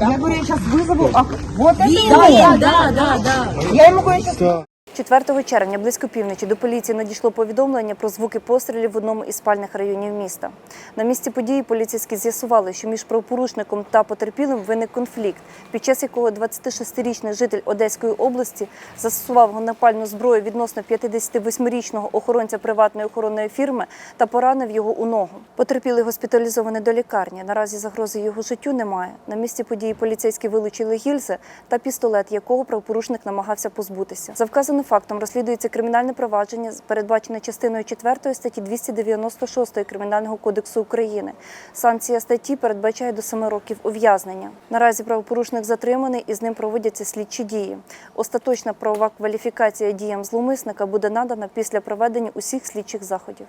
Я говорю, я сейчас вызову. А, вот это да, Да, да, да. Я ему говорю, сейчас 4 червня близько півночі до поліції надійшло повідомлення про звуки пострілів в одному із спальних районів міста. На місці події поліцейські з'ясували, що між правопорушником та потерпілим виник конфлікт, під час якого 26-річний житель Одеської області застосував вогнепальну зброю відносно 58-річного охоронця приватної охоронної фірми та поранив його у ногу. Потерпілий госпіталізований до лікарні. Наразі загрози його життю немає. На місці події поліцейські вилучили гільзи та пістолет, якого правопорушник намагався позбутися. За вказаним фактом розслідується кримінальне провадження, передбачене частиною 4 статті 296 Кримінального кодексу України. Санкція статті передбачає до 7 років ув'язнення. Наразі правопорушник затриманий і з ним проводяться слідчі дії. Остаточна правова кваліфікація діям зловмисника буде надана після проведення усіх слідчих заходів.